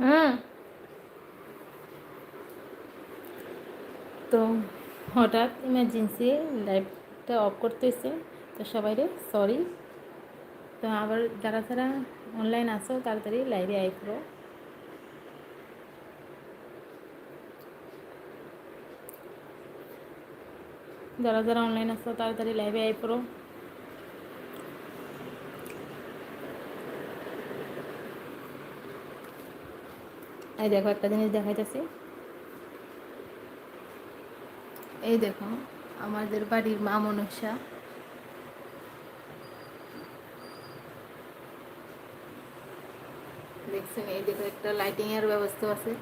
হুম। তো হঠাৎ ইমার্জেন্সি লাইভটা অফ করতেছে, তো সবাইরে সরি তো আবার যারা যারা অনলাইন আসো তাড়াতাড়ি লাইভে আইপ্রো যারা যারা অনলাইন আসো তাড়াতাড়ি লাইভে আইপ্রো এই দেখো একটা জিনিস দেখাইতেছি। এই দেখো, আমাদের বাড়ির মা মনসা। দেখছেন, এই দেখো একটা লাইটিং এর ব্যবস্থা আছে।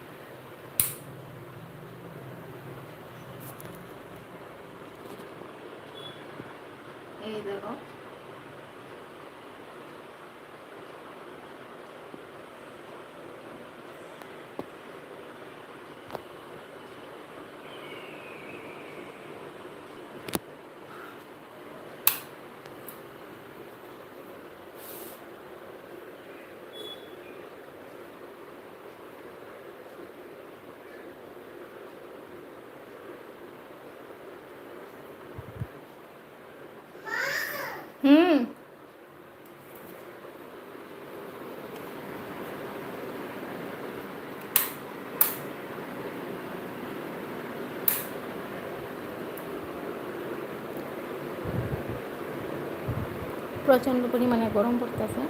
এই দেখো। প্রচণ্ড পরিমাণে গরম পড়তেছে।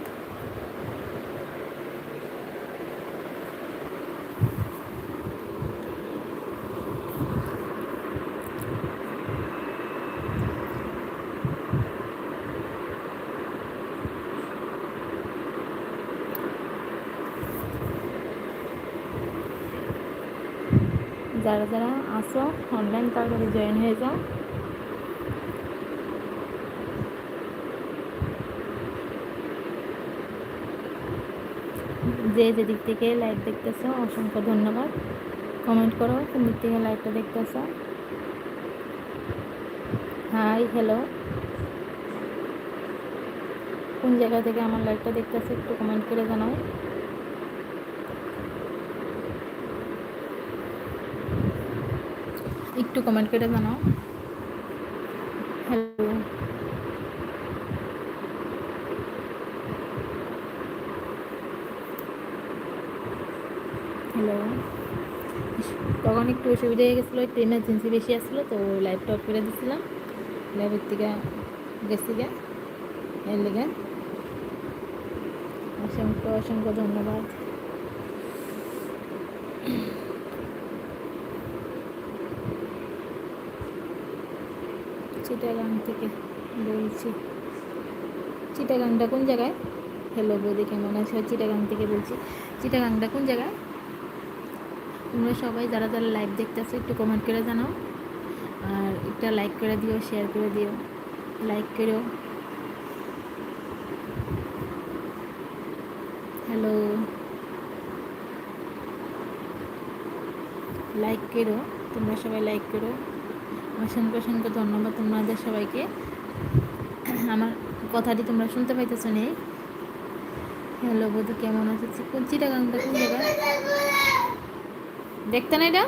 যারা যারা আসো অনলাইন তাড়াতাড়ি জয়েন হয়ে যাও। যে যেদিক থেকে লাইভ দেখতেছো, অসংখ্য ধন্যবাদ। কমেন্ট করো, কোন দিক থেকে লাইভটা দেখতেছো? হাই হ্যালো কোন জায়গা থেকে আমার লাইভটা দেখতেছো, একটু কমেন্ট করে জানাও। একটু কমেন্ট করে জানাও হ্যালো হ্যালো। তখন একটু অসুবিধা হয়ে গেছিল একটু ইমার্জেন্সি বেশি আসছিল, তো লাইভটা অফ করে দিছিলাম। লাইভের থেকে গেছি গে এর লেগে। অসংখ্য অসংখ্য ধন্যবাদ। চিটাগাং থেকে বলছি। চিটাগাংটা কোন জায়গায়? হ্যালো বৌদি, কেমন আছে? চিটাগাং থেকে বলছি। চিটাগাংটা কোন জায়গায়? তোমরা সবাই যারা যারা লাইভ দেখতেছো, একটু কমেন্ট করে জানাও। আর একটা লাইক করে দিও শেয়ার করে দিও। লাইক করো। হ্যালো লাইক করো। তোমরা সবাই লাইক করো। অসংখ্য অসংখ্য ধন্যবাদ তোমাদের সবাইকে। আমার কথাটি তোমরা শুনতে পাইতেছো নেই হ্যালো বধু, কেমন আছে? কোন চিটাগাংটা কোন জায়গায়? দেখতে না এটা?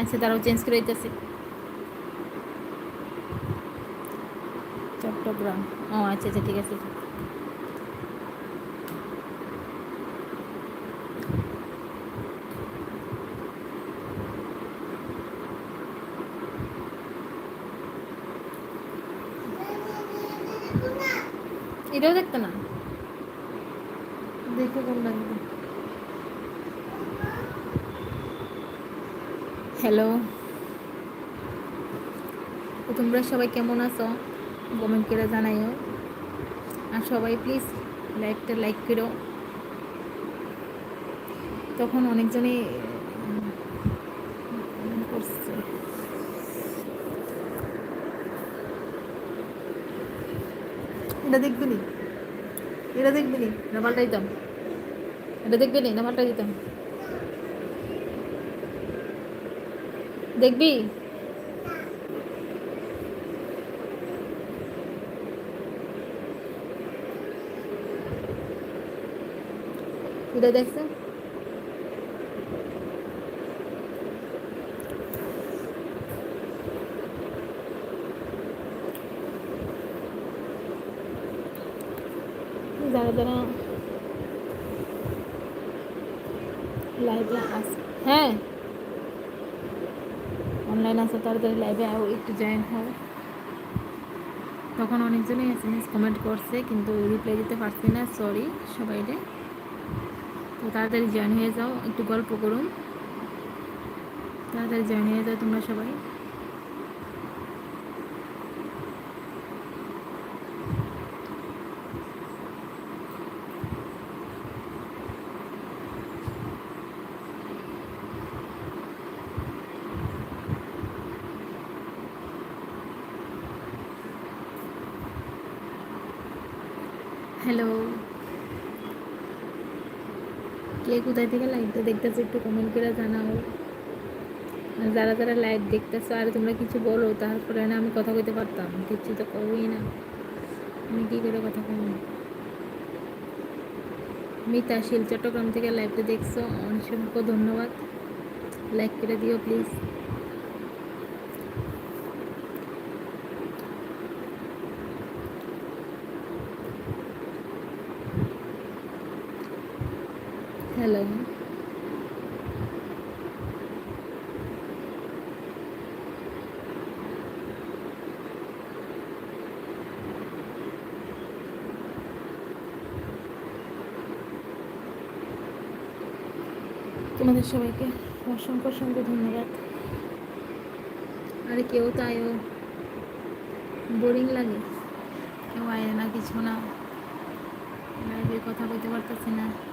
আচ্ছা তারাও চেঞ্জ করে দিতেছি। চট্টগ্রাম। ও আচ্ছা আচ্ছা ঠিক আছে। এটাও দেখতে না দেখে কোন লাগবে হ্যালো তো তোমরা সবাই কেমন আছো? কমেন্ট করে জানাইও। আর সবাই প্লিজ লাইকটা লাইক করো। তখন অনেকজনই উম, করছে। এটা দেখবি নি? এটা দেখবি নি? না পাল্টাইতাম এটা দেখবি নি? না পাল্টাই দিতাম। দেখবি? এটা দেখছেন যারা যারা লাইভে আস হ্যাঁ অনলাইন আসো তাড়াতাড়ি লাইভে একটু জয়েন হয় তখন অনেকজনই এস এম এস কমেন্ট করছে, কিন্তু রিপ্লাই দিতে পারছি না সরি সবাইরে। তাড়াতাড়ি জয়েন হয়ে যাও একটু গল্প করুন। তাড়াতাড়ি জয়েন হয়ে যাও তোমরা সবাই। হ্যালো কে কোথায় থেকে লাইভটা দেখতেছো একটু কমেন্ট করে জানাও। যারা যারা লাইভ দেখতেছো, আর তোমরা কিছু বলো, তারপরে না আমি কথা কইতে পারতাম। কিছু তো কবই না। আমি কী করে কথা কম মিতা, শিল চট্টগ্রাম থেকে লাইভটা দেখছ। অসংখ্য ধন্যবাদ। লাইক করে দিও প্লিজ হ্যালো তোমাদের সবাইকে অসংখ্য অসংখ্য ধন্যবাদ। আরে কেউ তাইও বোরিং লাগে। কেউ আয় না, কিছু না। কথা বলতে পারতেছি না।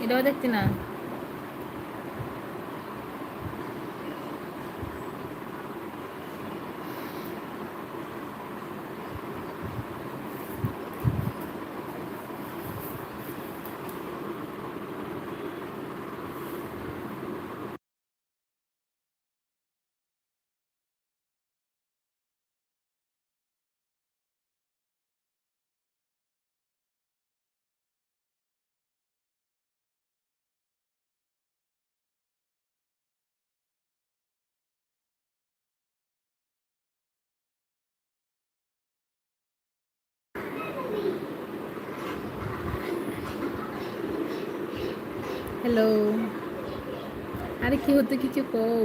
এটাও দেখছি না হ্যালো আরে কি হতো কিছু কও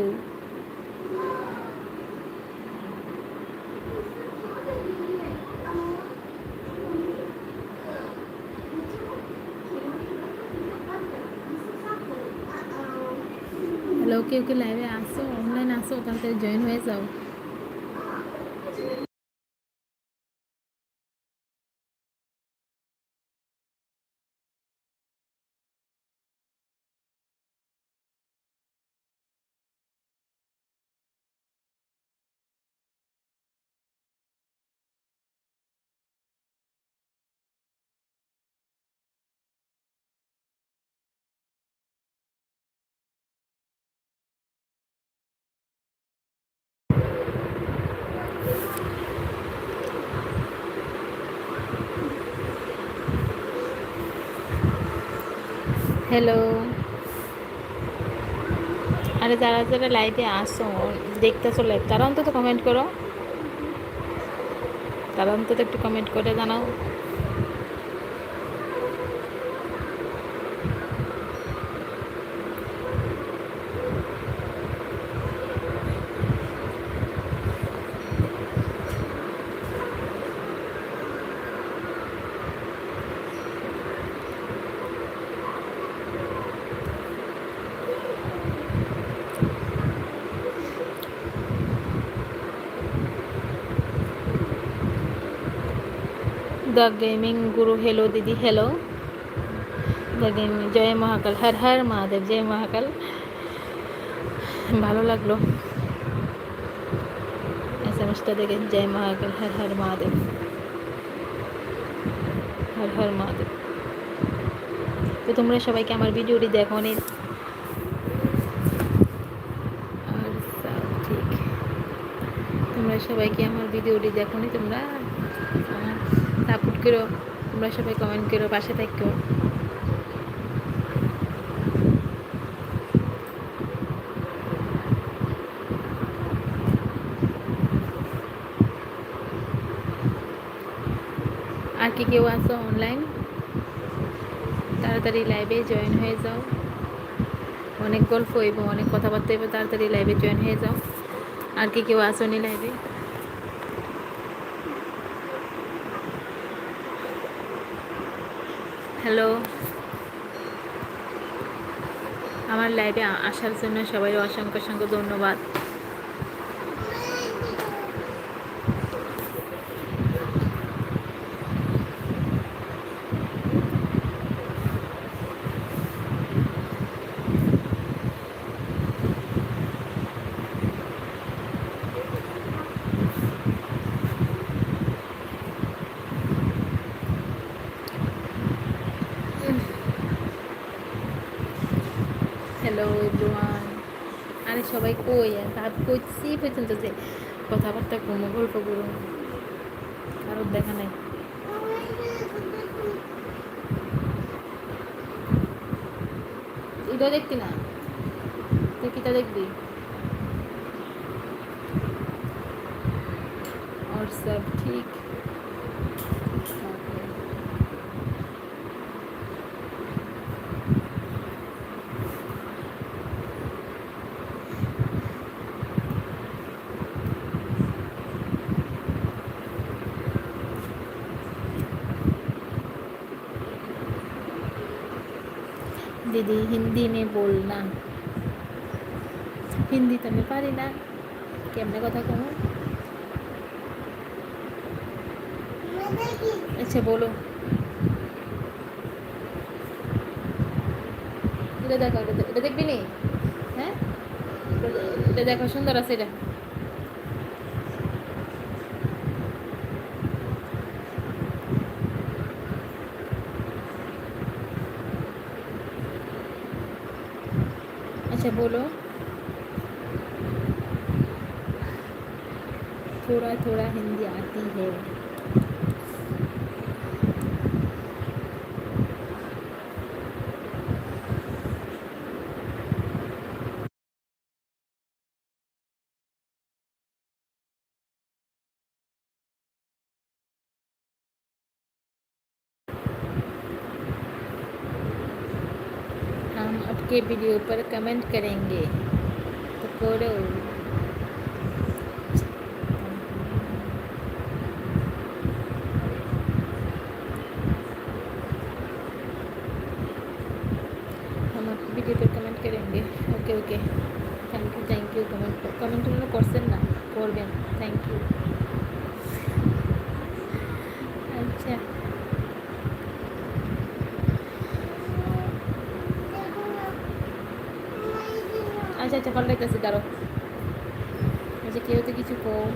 হ্যালো কেউ কেউ লাইভে আসো অনলাইন আসো তাড়াতাড়ি জয়েন হয়ে যাও হ্যালো আরে যারা যারা লাইভে আসো, দেখতেছো লাইভ তারা অন্তত কমেন্ট করো। তারা অন্তত একটু কমেন্ট করে জানাও। দ্য গেমিং গুরু হেলো দিদি হেলো দ্য গেমিং জয় মহাকাল হর হর মহাদেব জয় মহাকাল ভালো লাগল এস এম এসটা দেখে জয় মহাকাল হর হর মহাদেব হর হর মহাদেব তো তোমরা সবাইকে আমার ভিডিওটি দেখো নি তোমরা সবাইকে আমার ভিডিওটি দেখো নি তোমরা? করো, তোমরা সবাই কমেন্ট করো, পাশে থাকো। আর কি কেউ আসো অনলাইন তাড়াতাড়ি লাইভে জয়েন হয়ে যাও। অনেক গল্প হইব, অনেক কথাবার্তা হইব, তাড়াতাড়ি লাইভে জয়েন হয়ে যাও। আর কি কেউ আসনি লাইভে হ্যালো। আমার লাইভে আসার জন্য সবাই অসংখ্য অসংখ্য ধন্যবাদ হ্যালো এভরিওয়ান আরে সবাই কই ভাব কইছি পর্যন্ত যে কথাবার্তা কোনো গল্প করুন কারোর দেখা নাই এটা দেখতি না তুই কিটা দেখবি और सब ठीक दीदी हिंदी में बोलना হিন্দি তো আমি পারি না কেমনে কথা কম আচ্ছা বলো এটা দেখো এটা এটা দেখবি নি হ্যাঁ এটা- এটা দেখো সুন্দর আছে এটা अच्छा बोलो थोड़ा थोड़ा हिंदी आती है हम आपके वीडियो पर कमेंट करेंगे तो करो हम आपकी वीडियो पर कमेंट करेंगे okay okay thank you thank you comment comment उन्होंने করছেন না করবেন থ্যাংক ইউ পাল্টাইতেছি দাঁড়ো আচ্ছা কেউ তো কিছু কম।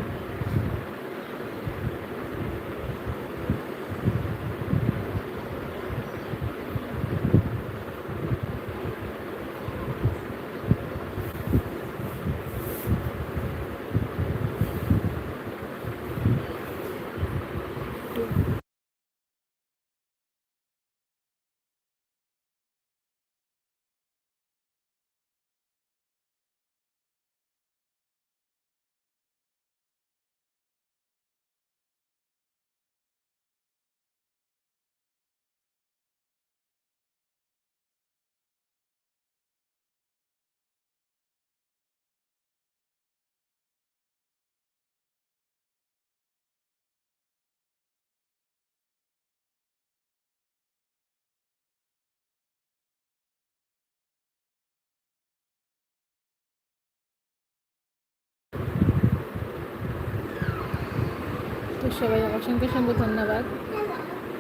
তো সবাই, অসংখ্য অসংখ্য ধন্যবাদ।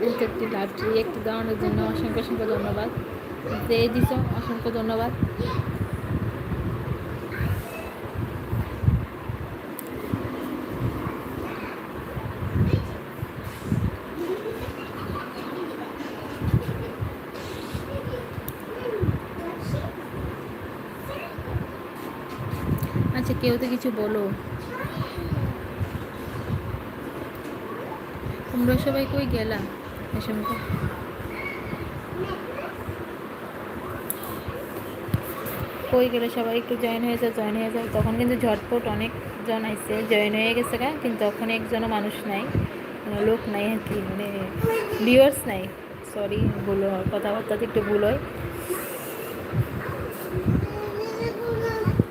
এইটা একটি লাভ একটু দেওয়ানোর জন্য অসংখ্য অসংখ্য ধন্যবাদ। যে দিছ, অসংখ্য ধন্যবাদ। আচ্ছা কেউ তো কিছু বলো। তোমরা সবাই কই গেলা অসংখ্য কই গেলে সবাই? একটু জয়েন হয়ে যাও জয়েন হয়ে যাও। তখন কিন্তু ঝটপট অনেক জন আইসে জয়েন হয়ে গেছে গা, কিন্তু তখন একজনও মানুষ নাই লোক নাই আর কি মানে ভিউয়ার্স নাই। সরি ভুল হয় কথাবার্তাতে একটু ভুল হয়।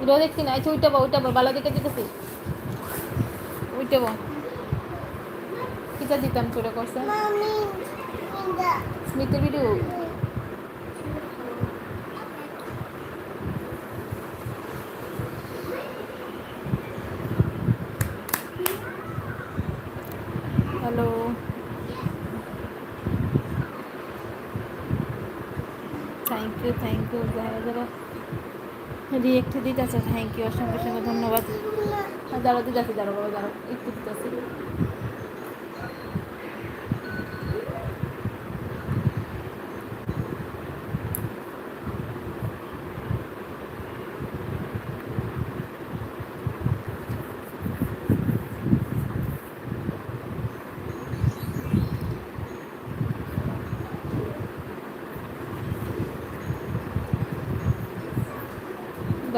এটাও দেখছি না আচ্ছা উইটা বা উইটা বা ভালো দেখে দিতেছি উইটা বা কিটা দিতাম করে করছে স্মিথের video hello thank you thank you যারা যারা রিয়েক্ট দিতেছে থ্যাংক ইউ অসংখ্য অসংখ্য ধন্যবাদ। দিতেছি দাঁড়াও বাবা দাঁড়াও একটু দিতেছি।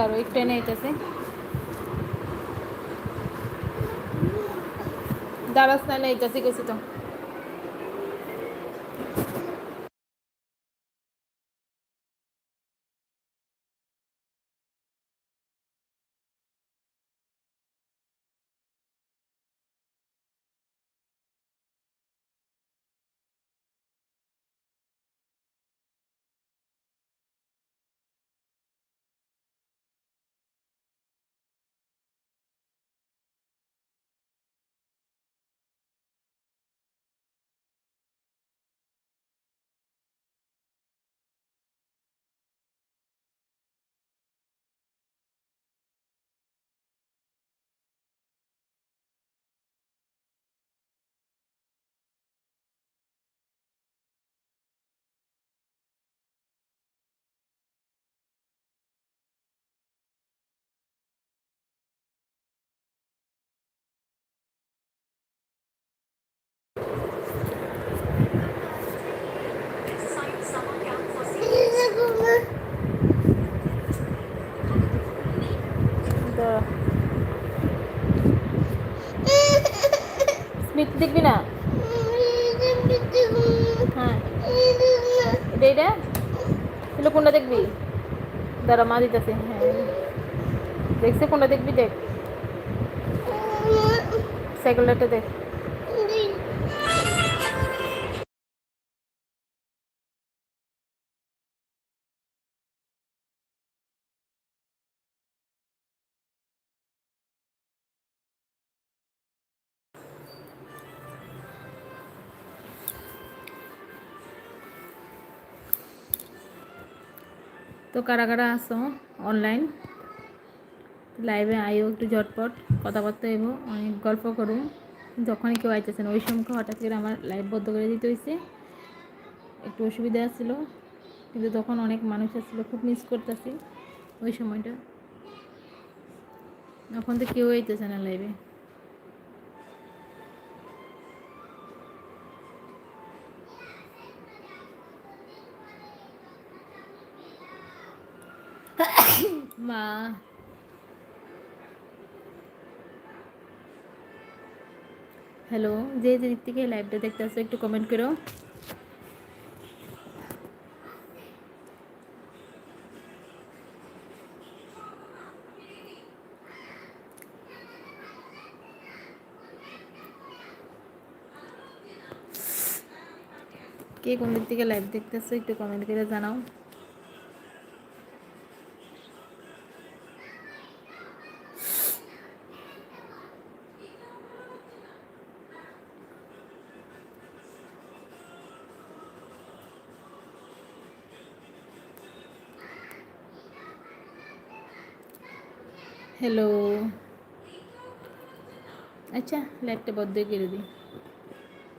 দাঁড়ো একটু এনে আইতেছে দাঁড়াস না আইতেছি গেছি তো দাঁড়া স্মিথ দেখবি না? হ্যাঁ। এটা এটা তাহলে কোনটা দেখবি? দাঁড়া, মা দিতেছে। হ্যাঁ। দেখছে কোনটা দেখবি? দেখ। সাইকেলটা দেখ। তো কারা কারা আসো অনলাইন লাইভে আইও একটু ঝটপট, কথাবার্তা এব অনেক গল্প করুম যখনই কেউ আইতেছে না ওই সময় হঠাৎ করে আমার লাইভ বন্ধ করে দিতে হয়েছে একটু অসুবিধা আসছিল কিন্তু তখন অনেক মানুষ আসছিল খুব মিস করতেছি ওই সময়টা। এখন তো কেউ আইতেছে না লাইভে মা। হ্যালো যে যে দিক থেকে লাইভটা দেখতে আসো একটু কমেন্ট করো। কে কোন দিক থেকে লাইভ দেখতেছো একটু কমেন্ট করে জানাও। হ্যালো আচ্ছা লাইটটা বদ্ধ করে দিই